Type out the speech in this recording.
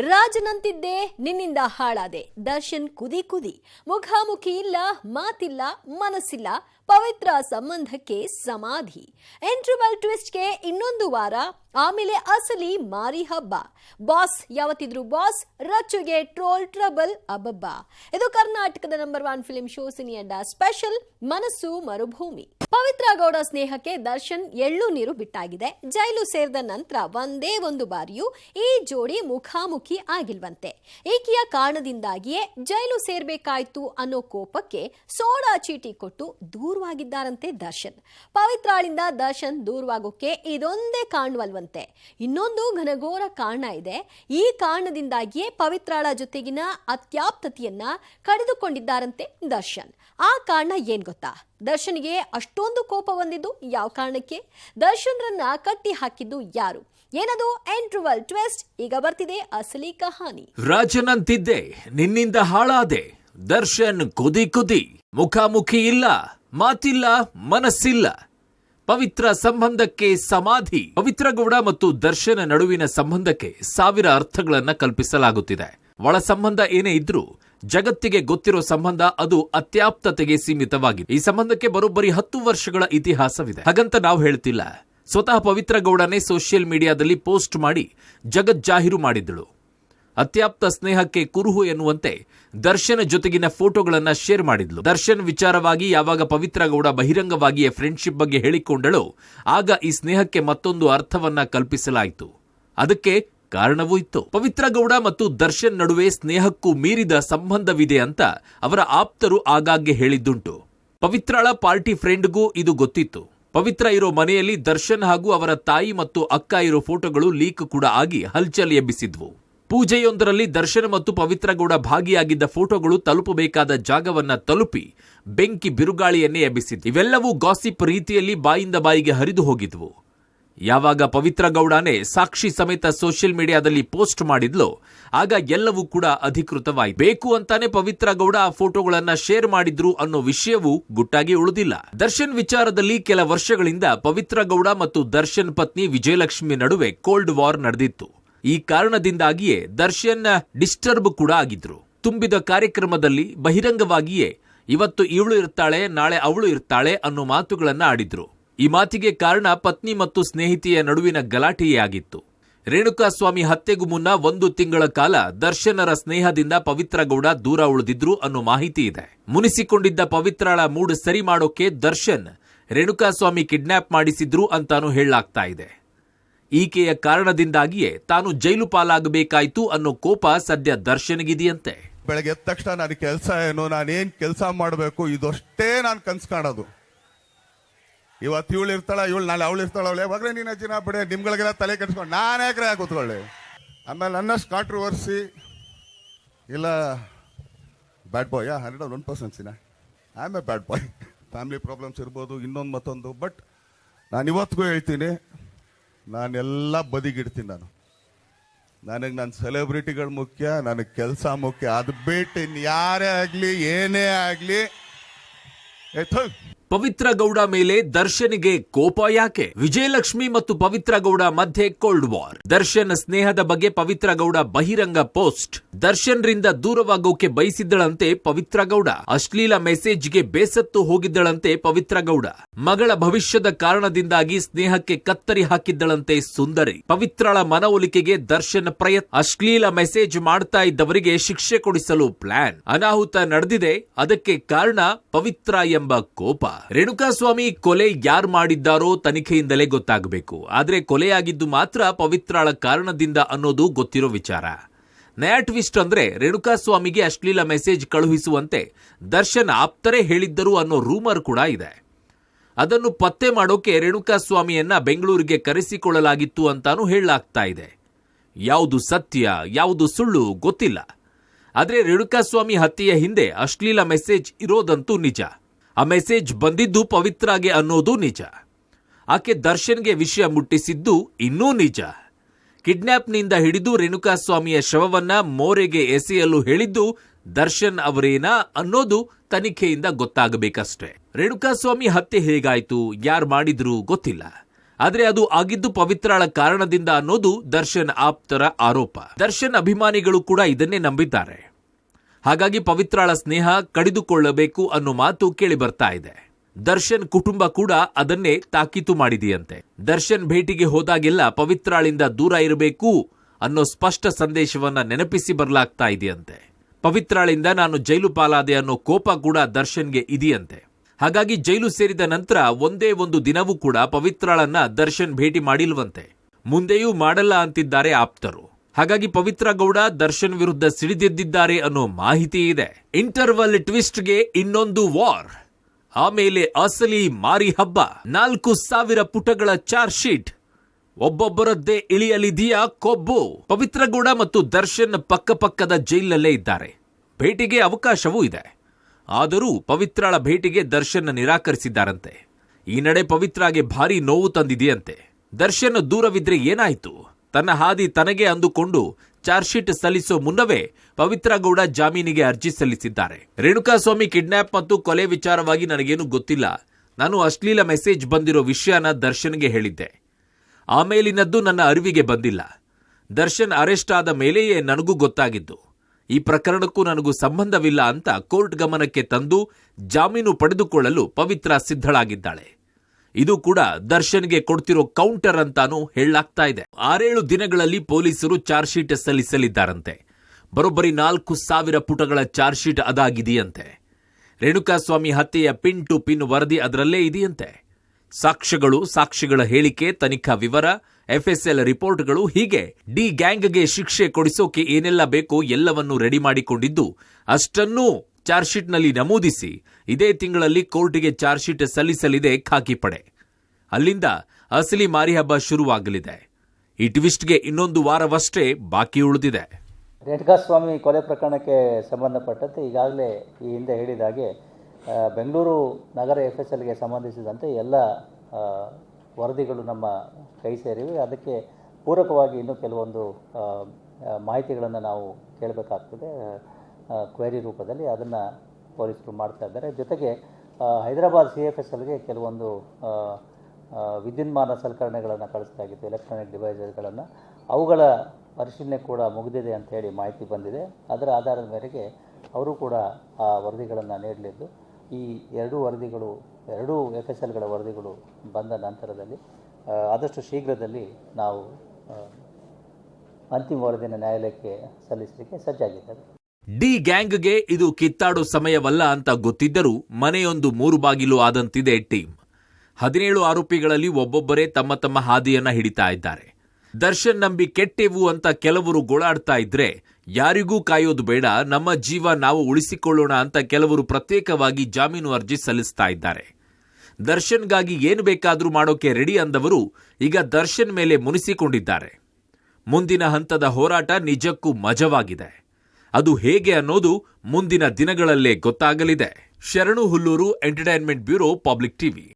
ರಾಜನಂತಿದ್ದೆ ನಿನ್ನಿಂದ ಹಾಳಾದೆ. ದರ್ಶನ್ ಕುದಿ ಕುದಿ. ಮುಖಾಮುಖಿ ಇಲ್ಲ, ಮಾತಿಲ್ಲ, ಮನಸ್ಸಿಲ್ಲ. ಪವಿತ್ರ ಸಂಬಂಧಕ್ಕೆ ಸಮಾಧಿ. ಎಂಟ್ರಿಬಲ್ ಟ್ವಿಸ್ಟ್ಗೆ ಇನ್ನೊಂದು ವಾರ ಆಮೇಲೆ ಅಸಲಿ ಮಾರಿ ಹಬ್ಬ. ಬಾಸ್ ಯಾವತ್ತಿದ್ರು ಬಾಸ್ ರಚ್ಚುಗೆ ಟ್ರೋಲ್ ಟ್ರಬಲ್ ಅಬ್ಬಬ್ಬ. ಇದು ಕರ್ನಾಟಕದ ನಂಬರ್ ಒನ್ ಫಿಲ್ಮ್ ಶೋ ಸಿನಿಯಂಡ ಸ್ಪೆಷಲ್ ಮನಸ್ಸು ಮರುಭೂಮಿ. ಪವಿತ್ರ ಗೌಡ ಸ್ನೇಹಕ್ಕೆ ದರ್ಶನ್ ಎಳ್ಳು ನೀರು ಬಿಟ್ಟಾಗಿದೆ. ಜೈಲು ಸೇರಿದ ನಂತರ ಒಂದೇ ಒಂದು ಬಾರಿಯೂ ಈ ಜೋಡಿ ಮುಖಾಮುಖಿ ಆಗಿಲ್ವಂತೆ. ಈಕೆಯ ಕಾರಣದಿಂದಾಗಿಯೇ ಜೈಲು ಸೇರ್ಬೇಕಾಯ್ತು ಅನ್ನೋ ಕೋಪಕ್ಕೆ ಸೋಡಾ ಚೀಟಿ ಕೊಟ್ಟು ದೂರವಾಗಿದ್ದಾರಂತೆ ದರ್ಶನ್. ಪವಿತ್ರಾಳಿಂದ ದರ್ಶನ್ ದೂರವಾಗೋಕೆ ಇದೊಂದೇ ಕಾರಣವಲ್ವಂತೆ ಇನ್ನೊಂದು ಘನಘೋರ ಕಾರಣ ಇದೆ. ಈ ಕಾರಣದಿಂದಾಗಿಯೇ ಪವಿತ್ರಾಳ ಜೊತೆಗಿನ ಅತ್ಯಾಪ್ತತೆಯನ್ನ ಕಳೆದುಕೊಂಡಿದ್ದಾರಂತೆ ದರ್ಶನ್. ಆ ಕಾರಣ ಏನ್ ಗೊತ್ತಾ? ದರ್ಶನ್ಗೆ ಅಷ್ಟೊಂದು ಕೋಪ ಬಂದಿದ್ದು ಯಾವ ಕಾರಣಕ್ಕೆ? ದರ್ಶನ್ರನ್ನ ಕಟ್ಟಿ ಹಾಕಿದ್ದು ಯಾರು? ಏನದು? ಎಂಟ್ರುವಲ್ ಟ್ವೆಸ್ಟ್ ಈಗ ಬರ್ತಿದೆ ಅಸಲಿ ಕಹಾನಿ. ರಾಜನಂತಿದ್ದೆ, ನಿನ್ನಿಂದ ಹಾಳಾದೆ. ದರ್ಶನ್ ಕುದಿ ಕುದಿ. ಮುಖಾಮುಖಿ ಇಲ್ಲ, ಮಾತಿಲ್ಲ, ಮನಸ್ಸಿಲ್ಲ. ಪವಿತ್ರ ಸಂಬಂಧಕ್ಕೆ ಸಮಾಧಿ, ಪವಿತ್ರ ಗೌಡ ಮತ್ತು ದರ್ಶನ ನಡುವಿನ ಸಂಬಂಧಕ್ಕೆ ಸಾವಿರ ಅರ್ಥಗಳನ್ನ ಕಲ್ಪಿಸಲಾಗುತ್ತಿದೆ. ಒಳ ಸಂಬಂಧ ಏನೇ ಇದ್ರೂ, ಜಗತ್ತಿಗೆ ಗೊತ್ತಿರೋ ಸಂಬಂಧ ಅದು ಅತ್ಯಾಪ್ತತೆಗೆ ಸೀಮಿತವಾಗಿದೆ. ಈ ಸಂಬಂಧಕ್ಕೆ ಬರೋಬ್ಬರಿ ಹತ್ತು ವರ್ಷಗಳ ಇತಿಹಾಸವಿದೆ. ಹಾಗಂತ ನಾವು ಹೇಳ್ತಿಲ್ಲ. ಸ್ವತಃ ಪವಿತ್ರ ಗೌಡನೇ ಸೋಷಿಯಲ್ ಮೀಡಿಯಾದಲ್ಲಿ ಪೋಸ್ಟ್ ಮಾಡಿ ಜಗಜ್ಜಾಹೀರು ಮಾಡಿದ್ದಳು. ಅತ್ಯಾಪ್ತ ಸ್ನೇಹಕ್ಕೆ ಕುರುಹು ಎನ್ನುವಂತೆ ದರ್ಶನ್ ಜೊತೆಗಿನ ಫೋಟೋಗಳನ್ನ ಶೇರ್ ಮಾಡಿದ್ಲು. ದರ್ಶನ್ ವಿಚಾರವಾಗಿ ಯಾವಾಗ ಪವಿತ್ರ ಗೌಡ ಬಹಿರಂಗವಾಗಿಯೇ ಫ್ರೆಂಡ್ಶಿಪ್ ಬಗ್ಗೆ ಹೇಳಿಕೊಂಡಳೋ, ಆಗ ಈ ಸ್ನೇಹಕ್ಕೆ ಮತ್ತೊಂದು ಅರ್ಥವನ್ನ ಕಲ್ಪಿಸಲಾಯಿತು. ಅದಕ್ಕೆ ಕಾರಣವೂ ಇತ್ತು. ಪವಿತ್ರ ಗೌಡ ಮತ್ತು ದರ್ಶನ್ ನಡುವೆ ಸ್ನೇಹಕ್ಕೂ ಮೀರಿದ ಸಂಬಂಧವಿದೆ ಅಂತ ಅವರ ಆಪ್ತರು ಆಗಾಗ್ಗೆ ಹೇಳಿದ್ದುಂಟು. ಪವಿತ್ರಳ ಪಾರ್ಟಿ ಫ್ರೆಂಡ್ಗೂ ಇದು ಗೊತ್ತಿತ್ತು. ಪವಿತ್ರ ಇರೋ ಮನೆಯಲ್ಲಿ ದರ್ಶನ್ ಹಾಗೂ ಅವರ ತಾಯಿ ಮತ್ತು ಅಕ್ಕ ಇರೋ ಫೋಟೋಗಳು ಲೀಕ್ ಕೂಡ ಆಗಿ ಹಲ್ಚಲ್ ಎಬ್ಬಿಸಿದ್ವು. ಪೂಜೆಯೊಂದರಲ್ಲಿ ದರ್ಶನ್ ಮತ್ತು ಪವಿತ್ರಗೌಡ ಭಾಗಿಯಾಗಿದ್ದ ಫೋಟೋಗಳು ತಲುಪಬೇಕಾದ ಜಾಗವನ್ನ ತಲುಪಿ ಬೆಂಕಿ ಬಿರುಗಾಳಿಯನ್ನೇ ಎಬ್ಬಿಸಿತ್ತು ಇವೆಲ್ಲವೂ ಗಾಸಿಪ್ ರೀತಿಯಲ್ಲಿ ಬಾಯಿಂದ ಬಾಯಿಗೆ ಹರಿದು ಹೋಗಿದ್ವು. ಯಾವಾಗ ಪವಿತ್ರಗೌಡನೇ ಸಾಕ್ಷಿ ಸಮೇತ ಸೋಷಿಯಲ್ ಮೀಡಿಯಾದಲ್ಲಿ ಪೋಸ್ಟ್ ಮಾಡಿದ್ಲೋ, ಆಗ ಎಲ್ಲವೂ ಕೂಡ ಅಧಿಕೃತವಾಯಿತು. ಬೇಕು ಅಂತಾನೆ ಪವಿತ್ರ ಗೌಡ ಆ ಫೋಟೋಗಳನ್ನ ಶೇರ್ ಮಾಡಿದ್ರು ಅನ್ನೋ ವಿಷಯವೂ ಗುಟ್ಟಾಗಿ ಉಳಿದಿಲ್ಲ. ದರ್ಶನ್ ವಿಚಾರದಲ್ಲಿ ಕೆಲ ವರ್ಷಗಳಿಂದ ಪವಿತ್ರ ಗೌಡ ಮತ್ತು ದರ್ಶನ್ ಪತ್ನಿ ವಿಜಯಲಕ್ಷ್ಮಿ ನಡುವೆ ಕೋಲ್ಡ್ ವಾರ್ ನಡೆದಿತ್ತು. ಈ ಕಾರಣದಿಂದಾಗಿಯೇ ದರ್ಶನ್ ಡಿಸ್ಟರ್ಬ್ ಕೂಡ ಆಗಿದ್ರು. ತುಂಬಿದ ಕಾರ್ಯಕ್ರಮದಲ್ಲಿ ಬಹಿರಂಗವಾಗಿಯೇ ಇವತ್ತು ಇವಳು ಇರ್ತಾಳೆ, ನಾಳೆ ಅವಳು ಇರ್ತಾಳೆ ಅನ್ನೋ ಮಾತುಗಳನ್ನ ಆಡಿದ್ರು. ಈ ಮಾತಿಗೆ ಕಾರಣ ಪತ್ನಿ ಮತ್ತು ಸ್ನೇಹಿತೆಯ ನಡುವಿನ ಗಲಾಟೆಯೇ ಆಗಿತ್ತು. ರೇಣುಕಾಸ್ವಾಮಿ ಹತ್ಯೆಗೂ ಮುನ್ನ ಒಂದು ತಿಂಗಳ ಕಾಲ ದರ್ಶನರ ಸ್ನೇಹದಿಂದ ಪವಿತ್ರ ಗೌಡ ದೂರ ಉಳಿದಿದ್ರು ಅನ್ನೋ ಮಾಹಿತಿ ಇದೆ. ಮುನಿಸಿಕೊಂಡಿದ್ದ ಪವಿತ್ರಳ ಮೂಡ್ ಸರಿ ಮಾಡೋಕೆ ದರ್ಶನ್ ರೇಣುಕಾಸ್ವಾಮಿ ಕಿಡ್ನಾಪ್ ಮಾಡಿಸಿದ್ರು ಅಂತಾನು ಹೇಳಲಾಗ್ತಾ ಇದೆ. ಈಕೆಯ ಕಾರಣದಿಂದಾಗಿಯೇ ತಾನು ಜೈಲು ಪಾಲಾಗಬೇಕಾಯ್ತು ಅನ್ನೋ ಕೋಪ ಸದ್ಯ ದರ್ಶನ್ಗಿದೆಯಂತೆ. ಬೆಳಗ್ಗೆ ಎದ್ದ ತಕ್ಷಣ ನಾನು ಕೆಲಸ ಏನು ನಾನೇನ್ ಕೆಲಸ ಮಾಡಬೇಕು, ಇದಷ್ಟೇ ನಾನು ಕನ್ಸು ಕಾಣೋದು. ಇವತ್ತು ಇವಳು ಇರ್ತಾಳ, ಇವಳು ನಾಳೆ ಅವಳು ಇರ್ತಾಳ, ಅವಳೆ ಹೋಗ್ರೆ ನೀನು ಅಜ್ಜಿನ ಬಿಡೆ, ನಿಮ್ಗಳಿಗೆಲ್ಲ ತಲೆ ಕೆಡ್ಸ್ಕೊಂಡು ನಾನೇ ಯಾಕ್ರೆ ಕೂತ್ಕೊಳ್ಳಿ. ಆಮೇಲೆ ನನ್ನಷ್ಟು ಕಾಂಟ್ರವರ್ಸಿ ಇಲ್ಲ bad boy hundred one ಪರ್ಸೆಂಟ್ಸಿನ I am bad boy family problems ಇರ್ಬೋದು, ಇನ್ನೊಂದು ಮತ್ತೊಂದು ಬಟ್ ನಾನು ಇವತ್ತಿಗೂ ಹೇಳ್ತೀನಿ ನಾನೆಲ್ಲ ಬದಿಗಿಡ್ತೀನಿ ನಾನು. ನನಗೆ ನನ್ನ ಸೆಲೆಬ್ರಿಟಿಗಳು ಮುಖ್ಯ, ನನಗೆ ಕೆಲಸ ಮುಖ್ಯ. ಅದು ಬಿಟ್ಟು ಇನ್ನು ಯಾರೇ ಆಗಲಿ, ಏನೇ ಆಗಲಿ. ಪವಿತ್ರ ಗೌಡ ಮೇಲೆ ದರ್ಶನ್ಗೆ ಕೋಪ ಯಾಕೆ? ವಿಜಯಲಕ್ಷ್ಮಿ ಮತ್ತು ಪವಿತ್ರ ಗೌಡ ಮಧ್ಯೆ ಕೋಲ್ಡ್ ವಾರ್ ದರ್ಶನ್ ಸ್ನೇಹದ ಬಗ್ಗೆ ಪವಿತ್ರ ಗೌಡ ಬಹಿರಂಗ ಪೋಸ್ಟ್ ದರ್ಶನ್ ರಿಂದ ದೂರವಾಗೋಕೆ ಬಯಸಿದ್ದಳಂತೆ ಪವಿತ್ರ ಗೌಡ. ಅಶ್ಲೀಲ ಮೆಸೇಜ್ಗೆ ಬೇಸತ್ತು ಹೋಗಿದ್ದಳಂತೆ ಪವಿತ್ರ ಗೌಡ. ಮಗಳ ಭವಿಷ್ಯದ ಕಾರಣದಿಂದಾಗಿ ಸ್ನೇಹಕ್ಕೆ ಕತ್ತರಿ ಹಾಕಿದ್ದಳಂತೆ ಸುಂದರಿ. ಪವಿತ್ರಳ ಮನವೊಲಿಕೆಗೆ ದರ್ಶನ್ ಪ್ರಯತ್ನ. ಅಶ್ಲೀಲ ಮೆಸೇಜ್ ಮಾಡ್ತಾ ಇದ್ದವರಿಗೆ ಶಿಕ್ಷೆ ಕೊಡಿಸಲು ಪ್ಲಾನ್ ಅನಾಹುತ ನಡೆದಿದೆ, ಅದಕ್ಕೆ ಕಾರಣ ಪವಿತ್ರ ಎಂಬ ಕೋಪ. ರೇಣುಕಾಸ್ವಾಮಿ ಕೊಲೆ ಯಾರು ಮಾಡಿದ್ದಾರೋ ತನಿಖೆಯಿಂದಲೇ ಗೊತ್ತಾಗಬೇಕು. ಆದರೆ ಕೊಲೆಯಾಗಿದ್ದು ಮಾತ್ರ ಪವಿತ್ರಾಳ ಕಾರಣದಿಂದ ಅನ್ನೋದು ಗೊತ್ತಿರೋ ವಿಚಾರ. ನಯಾ ಟ್ವಿಸ್ಟ್ ಅಂದ್ರೆ ರೇಣುಕಾಸ್ವಾಮಿಗೆ ಅಶ್ಲೀಲ ಮೆಸೇಜ್ ಕಳುಹಿಸುವಂತೆ ದರ್ಶನ್ ಆಪ್ತರೇ ಹೇಳಿದ್ದರು ಅನ್ನೋ ರೂಮರ್ ಕೂಡ ಇದೆ. ಅದನ್ನು ಪತ್ತೆ ಮಾಡೋಕೆ ರೇಣುಕಾಸ್ವಾಮಿಯನ್ನ ಬೆಂಗಳೂರಿಗೆ ಕರೆಸಿಕೊಳ್ಳಲಾಗಿತ್ತು ಅಂತಾನೂ ಹೇಳಲಾಗ್ತಾ ಇದೆ. ಯಾವುದು ಸತ್ಯ, ಯಾವುದು ಸುಳ್ಳು ಗೊತ್ತಿಲ್ಲ. ಆದರೆ ರೇಣುಕಾಸ್ವಾಮಿ ಹತ್ಯೆಯ ಹಿಂದೆ ಅಶ್ಲೀಲ ಮೆಸೇಜ್ ಇರೋದಂತೂ ನಿಜ. ಆ ಮೆಸೇಜ್ ಬಂದಿದ್ದು ಪವಿತ್ರಾಗೆ ಅನ್ನೋದು ನಿಜ. ಆಕೆ ದರ್ಶನ್ಗೆ ವಿಷಯ ಮುಟ್ಟಿಸಿದ್ದು ಇನ್ನೂ ನಿಜ. ಕಿಡ್ನ್ಯಾಪ್ನಿಂದ ಹಿಡಿದು ರೇಣುಕಾಸ್ವಾಮಿಯ ಶವವನ್ನ ಮೋರೆಗೆ ಎಸೆಯಲು ಹೇಳಿದ್ದು ದರ್ಶನ್ ಅವರೇನಾ ಅನ್ನೋದು ತನಿಖೆಯಿಂದ ಗೊತ್ತಾಗಬೇಕಷ್ಟೇ. ರೇಣುಕಾಸ್ವಾಮಿ ಹತ್ಯೆ ಹೇಗಾಯ್ತು, ಯಾರು ಮಾಡಿದ್ರು ಗೊತ್ತಿಲ್ಲ. ಆದ್ರೆ ಅದು ಆಗಿದ್ದು ಪವಿತ್ರಾಳ ಕಾರಣದಿಂದ ಅನ್ನೋದು ದರ್ಶನ್ ಆಪ್ತರ ಆರೋಪ. ದರ್ಶನ್ ಅಭಿಮಾನಿಗಳು ಕೂಡ ಇದನ್ನೇ ನಂಬಿದ್ದಾರೆ. ಹಾಗಾಗಿ ಪವಿತ್ರಾಳ ಸ್ನೇಹ ಕಡಿದುಕೊಳ್ಳಬೇಕು ಅನ್ನೋ ಮಾತು ಕೇಳಿ ಬರ್ತಾ ಇದೆ. ದರ್ಶನ್ ಕುಟುಂಬ ಕೂಡ ಅದನ್ನೇ ತಾಕೀತು ಮಾಡಿದೆಯಂತೆ. ದರ್ಶನ್ ಭೇಟಿಗೆ ಹೋದಾಗೆಲ್ಲ ಪವಿತ್ರಾಳಿಂದ ದೂರ ಇರಬೇಕು ಅನ್ನೋ ಸ್ಪಷ್ಟ ಸಂದೇಶವನ್ನ ನೆನಪಿಸಿ ಬರಲಾಗ್ತಾ ಇದೆಯಂತೆ. ಪವಿತ್ರಾಳಿಂದ ನಾನು ಜೈಲು ಪಾಲಾದೆ ಅನ್ನೋ ಕೋಪ ಕೂಡ ದರ್ಶನ್ಗೆ ಇದೆಯಂತೆ. ಹಾಗಾಗಿ ಜೈಲು ಸೇರಿದ ನಂತರ ಒಂದೇ ಒಂದು ದಿನವೂ ಕೂಡ ಪವಿತ್ರಾಳನ್ನ ದರ್ಶನ್ ಭೇಟಿ ಮಾಡಿಲ್ವಂತೆ. ಮುಂದೆಯೂ ಮಾಡಲ್ಲ ಅಂತಿದ್ದಾರೆ ಆಪ್ತರು. ಹಾಗಾಗಿ ಪವಿತ್ರ ಗೌಡ ದರ್ಶನ್ ವಿರುದ್ಧ ಸಿಡಿದೆದ್ದಿದ್ದಾರೆ ಅನ್ನೋ ಮಾಹಿತಿ ಇದೆ. ಇಂಟರ್ವಲ್ ಟ್ವಿಸ್ಟ್ಗೆ ಇನ್ನೊಂದು ವಾರ್. ಆಮೇಲೆ ಅಸಲಿ ಮಾರಿ ಹಬ್ಬ. ನಾಲ್ಕು ಸಾವಿರ ಪುಟಗಳ ಚಾರ್ಜ್ ಶೀಟ್. ಒಬ್ಬೊಬ್ಬರದ್ದೇ ಇಳಿಯಲಿದೆಯಾ ಕೊಬ್ಬು. ಪವಿತ್ರಗೌಡ ಮತ್ತು ದರ್ಶನ್ ಪಕ್ಕಪಕ್ಕದ ಜೈಲಲ್ಲೇ ಇದ್ದಾರೆ. ಭೇಟಿಗೆ ಅವಕಾಶವೂ ಇದೆ. ಆದರೂ ಪವಿತ್ರಳ ಭೇಟಿಗೆ ದರ್ಶನ್ ನಿರಾಕರಿಸಿದ್ದಾರಂತೆ. ಈ ನಡೆ ಪವಿತ್ರಾಗೆ ಭಾರಿ ನೋವು ತಂದಿದೆಯಂತೆ. ದರ್ಶನ್ ದೂರವಿದ್ರೆ ಏನಾಯ್ತು? ತನ್ನ ಹಾದಿ ತನಗೆ ಅಂದುಕೊಂಡು ಚಾರ್ಜ್ಶೀಟ್ ಸಲ್ಲಿಸೋ ಮುನ್ನವೇ ಪವಿತ್ರ ಗೌಡ ಜಾಮೀನಿಗೆ ಅರ್ಜಿ ಸಲ್ಲಿಸಿದ್ದಾರೆ. ರೇಣುಕಾಸ್ವಾಮಿ ಕಿಡ್ನಾಪ್ ಮತ್ತು ಕೊಲೆ ವಿಚಾರವಾಗಿ ನನಗೇನು ಗೊತ್ತಿಲ್ಲ. ನಾನು ಅಶ್ಲೀಲ ಮೆಸೇಜ್ ಬಂದಿರೋ ವಿಷಯನ ದರ್ಶನ್ಗೆ ಹೇಳಿದ್ದೆ. ಆಮೇಲಿನದ್ದು ನನ್ನ ಅರಿವಿಗೆ ಬಂದಿಲ್ಲ. ದರ್ಶನ್ ಅರೆಸ್ಟ್ ಆದ ಮೇಲೆಯೇ ನನಗೂ ಗೊತ್ತಾಗಿದ್ದು. ಈ ಪ್ರಕರಣಕ್ಕೂ ನನಗೂ ಸಂಬಂಧವಿಲ್ಲ ಅಂತ ಕೋರ್ಟ್ ಗಮನಕ್ಕೆ ತಂದು ಜಾಮೀನು ಪಡೆದುಕೊಳ್ಳಲು ಪವಿತ್ರ ಸಿದ್ಧಳಾಗಿದ್ದಾಳೆ. ಇದು ಕೂಡ ದರ್ಶನ್ಗೆ ಕೊಡ್ತಿರೋ ಕೌಂಟರ್ ಅಂತಾನೂ ಹೇಳಲಾಗ್ತಾ ಇದೆ. ಆರೇಳು ದಿನಗಳಲ್ಲಿ ಪೊಲೀಸರು ಚಾರ್ಜ್ ಶೀಟ್ ಸಲ್ಲಿಸಲಿದ್ದಾರಂತೆ. ಬರೋಬ್ಬರಿ ನಾಲ್ಕು ಸಾವಿರ ಪುಟಗಳ ಚಾರ್ಜ್ ಶೀಟ್ ಅದಾಗಿದೆಯಂತೆ. ರೇಣುಕಾಸ್ವಾಮಿ ಹತ್ಯೆಯ ಪಿನ್ ಟು ಪಿನ್ ವರದಿ ಅದರಲ್ಲೇ ಇದೆಯಂತೆ. ಸಾಕ್ಷ್ಯಗಳು ಸಾಕ್ಷಿಗಳ ಹೇಳಿಕೆ, ತನಿಖಾ ವಿವರ, ಎಫ್ಎಸ್ಎಲ್ ರಿಪೋರ್ಟ್ಗಳು ಹೀಗೆ ಡಿ ಗ್ಯಾಂಗ್ಗೆ ಶಿಕ್ಷೆ ಕೊಡಿಸೋಕೆ ಏನೆಲ್ಲ ಬೇಕೋ ಎಲ್ಲವನ್ನೂ ರೆಡಿ ಮಾಡಿಕೊಂಡಿದ್ದು ಅಷ್ಟನ್ನೂ ಚಾರ್ಜ್ ಶೀಟ್ನಲ್ಲಿ ನಮೂದಿಸಿ, ಇದೇ ತಿಂಗಳಲ್ಲಿ ಕೋರ್ಟಿಗೆ ಚಾರ್ಜ್ ಶೀಟ್ ಸಲ್ಲಿಸಲಿದೆ ಖಾಕಿ ಪಡೆ. ಅಲ್ಲಿಂದ ಅಸಲಿ ಮಾರಿ ಹಬ್ಬ ಶುರುವಾಗಲಿದೆ. ಈ ಟ್ವಿಸ್ಟ್ಗೆ ಇನ್ನೊಂದು ವಾರವಷ್ಟೇ ಬಾಕಿ ಉಳಿದಿದೆ. ರೇಣುಕಾಸ್ವಾಮಿ ಕೊಲೆ ಪ್ರಕರಣಕ್ಕೆ ಸಂಬಂಧಪಟ್ಟಂತೆ ಈಗಾಗಲೇ ಈ ಹಿಂದೆ ಹೇಳಿದ ಹಾಗೆ ಬೆಂಗಳೂರು ನಗರ ಎಫ್ ಎಸ್ ಎಲ್ಗೆ ಸಂಬಂಧಿಸಿದಂತೆ ಎಲ್ಲ ವರದಿಗಳು ನಮ್ಮ ಕೈ ಸೇರಿವೆ. ಅದಕ್ಕೆ ಪೂರಕವಾಗಿ ಇನ್ನೂ ಕೆಲವೊಂದು ಮಾಹಿತಿಗಳನ್ನು ನಾವು ಕೇಳಬೇಕಾಗ್ತದೆ. ಕ್ವೆರಿ ರೂಪದಲ್ಲಿ ಅದನ್ನು ಪೊಲೀಸರು ಮಾಡ್ತಾ ಇದ್ದಾರೆ. ಜೊತೆಗೆ ಹೈದರಾಬಾದ್ ಸಿ ಎಫ್ ಎಸ್ ಎಲ್ಗೆ ಕೆಲವೊಂದು ವಿದ್ಯುನ್ಮಾನ ಸಲಕರಣೆಗಳನ್ನು ಕಳಿಸಲಾಗಿತ್ತು ಎಲೆಕ್ಟ್ರಾನಿಕ್ ಡಿವೈಸಸ್ಗಳನ್ನು ಅವುಗಳ ಪರಿಶೀಲನೆ ಕೂಡ ಮುಗಿದಿದೆ ಅಂತ ಹೇಳಿ ಮಾಹಿತಿ ಬಂದಿದೆ. ಅದರ ಆಧಾರದ ಮೇರೆಗೆ ಅವರು ಕೂಡ ಆ ವರದಿಗಳನ್ನು ನೀಡಲಿದ್ದು. ಈ ಎರಡೂ ವರದಿಗಳು, ಎರಡೂ ಎಫ್ ಎಸ್ ಎಲ್ಗಳ ವರದಿಗಳು ಬಂದ ನಂತರದಲ್ಲಿ ಆದಷ್ಟು ಶೀಘ್ರದಲ್ಲಿ ನಾವು ಅಂತಿಮ ವರದಿಯನ್ನು ನ್ಯಾಯಾಲಯಕ್ಕೆ ಸಲ್ಲಿಸಲಿಕ್ಕೆ ಸಜ್ಜಾಗಿದ್ದೇವೆ. ಡಿ ಗ್ಯಾಂಗ್ಗೆ ಇದು ಕಿತ್ತಾಡೋ ಸಮಯವಲ್ಲ ಅಂತ ಗೊತ್ತಿದ್ದರೂ ಮನೆಯೊಂದು ಮೂರು ಬಾಗಿಲು ಆದಂತಿದೆ ಟೀಮ್. ಹದಿನೇಳು ಆರೋಪಿಗಳಲ್ಲಿ ಒಬ್ಬೊಬ್ಬರೇ ತಮ್ಮ ತಮ್ಮ ಹಾದಿಯನ್ನ ಹಿಡಿತಾ ಇದ್ದಾರೆ. ದರ್ಶನ್ ನಂಬಿ ಕೆಟ್ಟೆವು ಅಂತ ಕೆಲವರು ಗೋಳಾಡ್ತಾ ಇದ್ರೆ, ಯಾರಿಗೂ ಕಾಯೋದು ಬೇಡ, ನಮ್ಮ ಜೀವ ನಾವು ಉಳಿಸಿಕೊಳ್ಳೋಣ ಅಂತ ಕೆಲವರು ಪ್ರತ್ಯೇಕವಾಗಿ ಜಾಮೀನು ಅರ್ಜಿ ಸಲ್ಲಿಸ್ತಾ ಇದ್ದಾರೆ. ದರ್ಶನ್ಗಾಗಿ ಏನು ಬೇಕಾದರೂ ಮಾಡೋಕೆ ರೆಡಿ ಅಂದವರು ಈಗ ದರ್ಶನ್ ಮೇಲೆ ಮುನಿಸಿಕೊಂಡಿದ್ದಾರೆ. ಮುಂದಿನ ಹಂತದ ಹೋರಾಟ ನಿಜಕ್ಕೂ ಮಜವಾಗಿದೆ. ಅದು ಹೇಗೆ ಅನ್ನೋದು ಮುಂದಿನ ದಿನಗಳಲ್ಲೇ ಗೊತ್ತಾಗಲಿದೆ. Sharanu Hulluru entertainment bureau Public TV.